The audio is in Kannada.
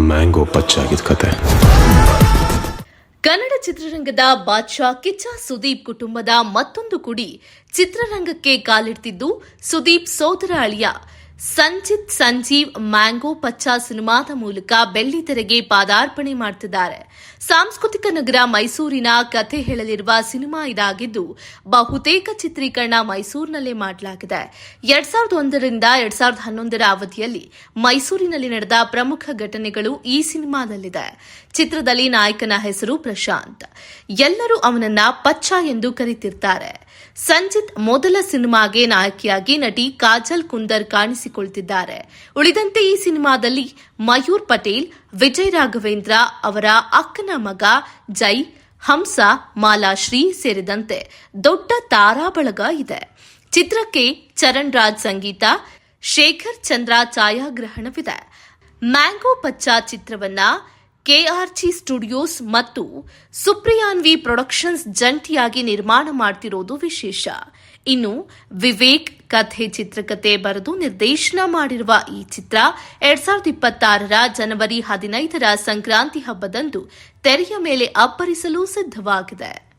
ಮ್ಯಾಂಗೋ ಪಚ್ಚಾಗಿದ್ದ ಕತೆ. ಕನ್ನಡ ಚಿತ್ರರಂಗದ ಬಾದ್ಶಾ ಕಿಚ್ಚ ಸುದೀಪ್ ಕುಟುಂಬದ ಮತ್ತೊಂದು ಕುಡಿ ಚಿತ್ರರಂಗಕ್ಕೆ ಕಾಲಿಡ್ತಿದ್ದು ಸುದೀಪ್ ಸೋದರ ಅಳಿಯ. ಸಂಚಿತ್ ಸಂಜೀವ್ ಮ್ಯಾಂಗೋ ಪಚ್ಚಾ ಸಿನಿಮಾದ ಮೂಲಕ ಬೆಳ್ಳಿತೆರೆಗೆ ಪಾದಾರ್ಪಣೆ ಮಾಡುತ್ತಿದ್ದಾರೆ ಸಾಂಸ್ಕೃತಿಕ ನಗರ ಮೈಸೂರಿನ ಕಥೆ ಹೇಳಲಿರುವ ಸಿನಿಮಾ ಇದಾಗಿದ್ದು, ಬಹುತೇಕ ಚಿತ್ರೀಕರಣ ಮೈಸೂರಿನಲ್ಲೇ ಮಾಡಲಾಗಿದೆ. ಎರಡ್ ಸಾವಿರದ ಒಂದರಿಂದ ಎರಡ್ ಸಾವಿರದ ಹನ್ನೊಂದರ ಅವಧಿಯಲ್ಲಿ ಮೈಸೂರಿನಲ್ಲಿ ನಡೆದ ಪ್ರಮುಖ ಘಟನೆಗಳು ಈ ಸಿನಿಮಾದಲ್ಲಿದೆ. ಚಿತ್ರದಲ್ಲಿ ನಾಯಕನ ಹೆಸರು ಪ್ರಶಾಂತ್. ಎಲ್ಲರೂ ಅವನನ್ನ ಪಚ್ಚ ಎಂದು ಕರೆತಿರ್ತಾರೆ. ಸಂಜಿತ್ ಮೊದಲ ಸಿನಿಮಾಗೆ ನಾಯಕಿಯಾಗಿ ನಟಿ ಕಾಜಲ್ ಕುಂದರ್ ಕಾಣಿಸಿಕೊಳ್ತಿದ್ದಾರೆ ಉಳಿದಂತೆ ಈ ಸಿನಿಮಾದಲ್ಲಿ ಮಯೂರ್ ಪಟೇಲ್, ವಿಜಯ್ ರಾಘವೇಂದ್ರ ಅವರ ಅಕ್ಕನ ಮಗ ಜೈ, ಹಂಸ, ಮಾಲಾಶ್ರೀ ಸೇರಿದಂತೆ ದೊಡ್ಡ ತಾರಾಬಳಗ ಇದೆ. ಚಿತ್ರಕ್ಕೆ ಚರಣ್ ರಾಜ್ ಸಂಗೀತ, ಶೇಖರ್ ಚಂದ್ರ ಛಾಯಾಗ್ರಹಣವಿದೆ ಮ್ಯಾಂಗೋ ಪಚ್ಚಾ ಚಿತ್ರವನ್ನ ಕೆಆರ್ಜಿ ಸ್ಟುಡಿಯೋಸ್ ಮತ್ತು ಸುಪ್ರಿಯಾನ್ವಿ ಪ್ರೊಡಕ್ಷನ್ಸ್ ಜಂಟಿಯಾಗಿ ನಿರ್ಮಾಣ ಮಾಡ್ತಿರೋದು ವಿಶೇಷ. ಇನ್ನು ವಿವೇಕ್ ಕಥೆ ಚಿತ್ರಕಥೆ ಬರೆದು ನಿರ್ದೇಶನ ಮಾಡಿರುವ ಈ ಚಿತ್ರ ಎರಡ್ ಸಾವಿರದ ಇಪ್ಪತ್ತಾರರ ಜನವರಿ ಹದಿನೈದರ ಸಂಕ್ರಾಂತಿ ಹಬ್ಬದಂದು ತೆರೆಯ ಮೇಲೆ ಅಪ್ಪರಿಸಲು ಸಿದ್ಧವಾಗಿದೆ.